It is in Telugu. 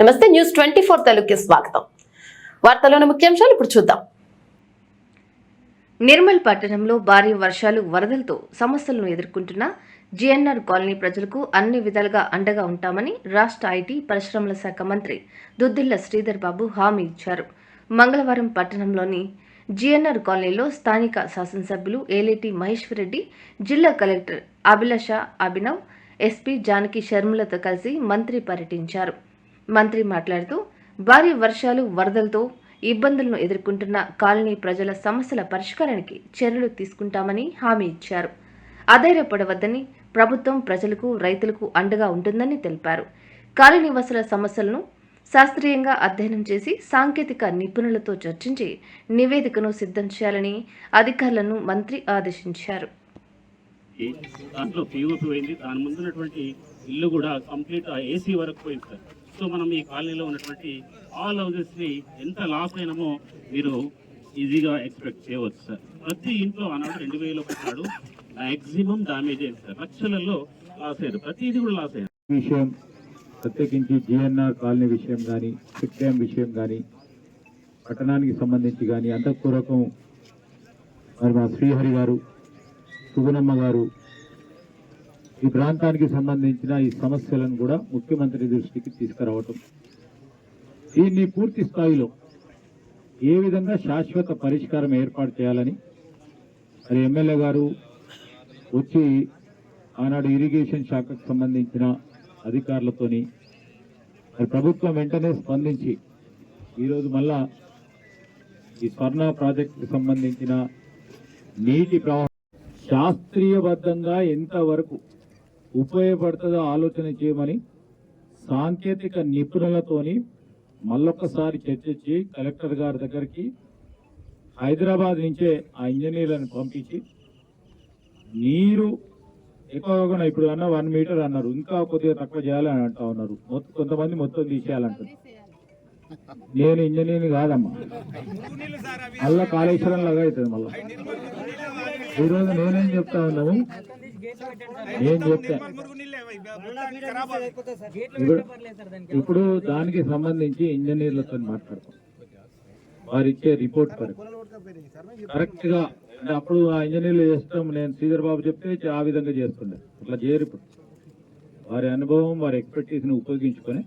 నమస్తే న్యూస్ ట్వంటీ ఫోర్ తెలుగుకి స్వాగతం. వార్తలోని ముఖ్యాంశాలు ఇప్పుడు చూద్దాం. నిర్మల్ పట్టణంలో భారీ వర్షాలు వరదలతో సమస్యలను ఎదుర్కొంటున్న జీఎన్ఆర్ కాలనీ ప్రజలకు అన్ని విధాలుగా అండగా ఉంటామని రాష్ట్ర ఐటీ పరిశ్రమల శాఖ మంత్రి దుద్దిల్ల శ్రీధర్ బాబు హామీ ఇచ్చారు. మంగళవారం పట్టణంలోని జీఎన్ఆర్ కాలనీలో స్థానిక శాసనసభ్యులు ఏలేటి మహేశ్వర్ రెడ్డి జిల్లా కలెక్టర్ అభిలాష అభినవ్ ఎస్పీ జానకి శర్మలతో కలిసి మంత్రి పర్యటించారు. మంత్రి మాట్లాడుతూ భారీ వర్షాలు వరదలతో ఇబ్బందులను ఎదుర్కొంటున్న కాలనీ ప్రజల సమస్యల పరిష్కారానికి చర్యలు తీసుకుంటామని హామీ ఇచ్చారు. అధైర్యపడవద్దని ప్రభుత్వం ప్రజలకు రైతులకు అండగా ఉంటుందని తెలిపారు. కాలనీవాసుల సమస్యలను శాస్త్రీయంగా అధ్యయనం చేసి సాంకేతిక నిపుణులతో చర్చించి నివేదికను సిద్ధం చేయాలని అధికారులను మంత్రి ఆదేశించారు. దాంట్లో పోయింది దాని ఇల్లు కూడా కంప్లీట్ ఏసీ వరకు పోయింది సార్. సో మనం ఈ కాలనీలో ఉన్నటువంటి ఆల్ హౌసెస్ని ఎంత లాస్ అయినామో మీరు ఈజీగా ఎక్స్పెక్ట్ చేయవచ్చు సార్ ప్రతి ఇంట్లో ఆనాడు రెండు వేల ఒకటి మాక్సిమం డామేజ్ అయింది సార్? లక్షలలో లాస్ అయ్యారు. ప్రతిదీ కూడా లాస్ అయ్యారు. విషయం ప్రత్యేకించి జిఎన్ఆర్ కాలనీ విషయం కానీ చెక్ డ్యామ్ విషయం కానీ పట్టణానికి సంబంధించి కానీ అంతఃపూర్వకం మరి మా శ్రీహరి గారు సుగుణమ్మ గారు ఈ ప్రాంతానికి సంబంధించిన ఈ సమస్యలను కూడా ముఖ్యమంత్రి దృష్టికి తీసుకురావటం. దీన్ని పూర్తి స్థాయిలో ఏ విధంగా శాశ్వత పరిష్కారం ఏర్పాటు చేయాలని మరి ఎమ్మెల్యే గారు వచ్చి ఆనాడు ఇరిగేషన్ శాఖకు సంబంధించిన అధికారులతోని మరి ప్రభుత్వం వెంటనే స్పందించి ఈరోజు మళ్ళా ఈ స్వర్ణ ప్రాజెక్టుకు సంబంధించిన నీటి ప్రవాహం శాస్త్రీయబద్ధంగా ఎంతవరకు ఉపయోగపడుతుందో ఆలోచన చేయమని సాంకేతిక నిపుణులతోని మళ్ళొక్కసారి చర్చించి కలెక్టర్ గారి దగ్గరికి హైదరాబాద్ నుంచే ఆ ఇంజనీర్లను పంపించి నీరు ఎక్కువగా ఇప్పుడు అన్న వన్ మీటర్ అన్నారు. ఇంకా కొద్దిగా తక్కువ చేయాలని అంటా ఉన్నారు. మొత్తం కొంతమంది మొత్తం తీసేయాలంటారు. నేను ఇంజనీర్ కాదమ్మా. మళ్ళా కాళేశ్వరం లాగా అవుతుంది మళ్ళా. ఈరోజు నేనేం చెప్తా ఉన్నాము నేను చెప్తా? ఇప్పుడు ఇప్పుడు దానికి సంబంధించి ఇంజనీర్లతో మాట్లాడతాం వారు ఇచ్చే రిపోర్ట్ కరెక్ట్గా అంటే అప్పుడు ఆ ఇంజనీర్లు చేస్తాం నేను శ్రీధర్ బాబు చెప్తే ఆ విధంగా చేస్తుండే. అట్లా చేయరు ఇప్పుడు. వారి అనుభవం వారి ఎక్స్పర్టీస్ని ఉపయోగించుకొని